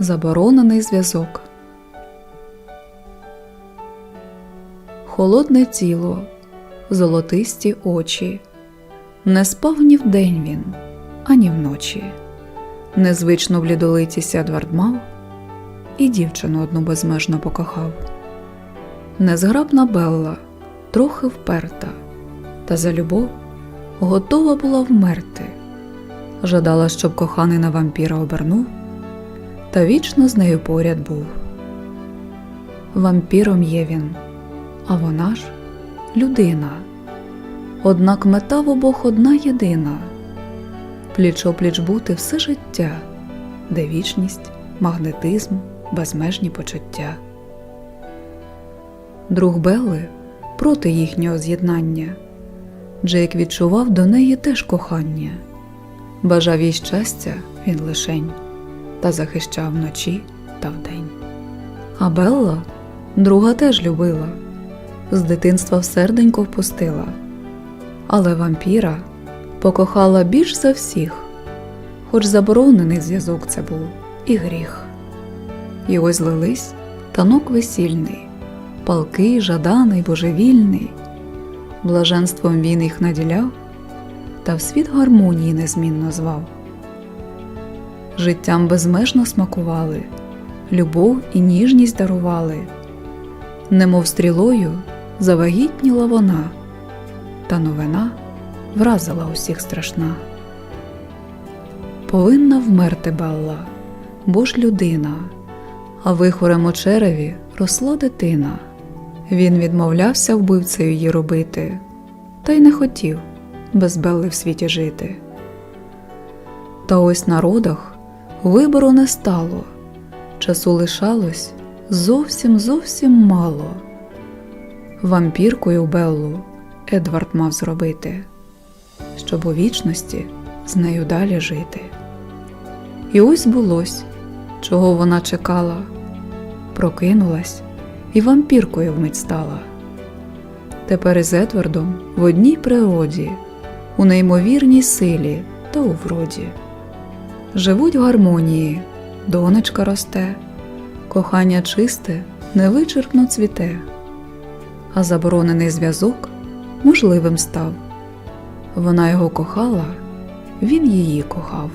Заборонений зв'язок. Холодне тіло, золотисті очі. Не спав ні вдень він, ані вночі. Незвично блідолиці Едвард мав і дівчину одну безмежно покохав. Незграбна Белла, трохи вперта, та за любов готова була вмерти. Жадала, щоб коханий на вампіра обернув, та вічно з нею поряд був. Вампіром є він, а вона ж людина. Однак мета в обох одна єдина пліч-опліч бути все життя, де вічність, магнетизм, безмежні почуття. Друг Белли проти їхнього з'єднання. Джейк відчував до неї теж кохання, бажав їй щастя він лишень та захищав вночі та вдень. А Белла друга теж любила, з дитинства в серденько впустила, але вампіра покохала більш за всіх, хоч заборонений зв'язок це був і гріх. І ось злились танок весільний, палкий, жаданий, божевільний. Блаженством він їх наділяв, та в світ гармонії незмінно звав. Життям безмежно смакували, любов і ніжність дарували, немов стрілою завагітніла вона, та новина вразила усіх страшна. Повинна вмерти Белла, бо ж людина, а вихорем у череві росла дитина. Він відмовлявся вбивцею її робити, та й не хотів без Белли в світі жити. Та ось на родах вибору не стало, часу лишалось зовсім зовсім мало. Вампіркою Беллу Едвард мав зробити, щоб у вічності з нею далі жити. І ось булось, чого вона чекала, прокинулась і вампіркою вмить стала. Тепер із Едвардом в одній природі, у неймовірній силі та у вроді. Живуть в гармонії, донечка росте, кохання чисте, невичерпно цвіте, а заборонений зв'язок можливим став. Вона його кохала, він її кохав.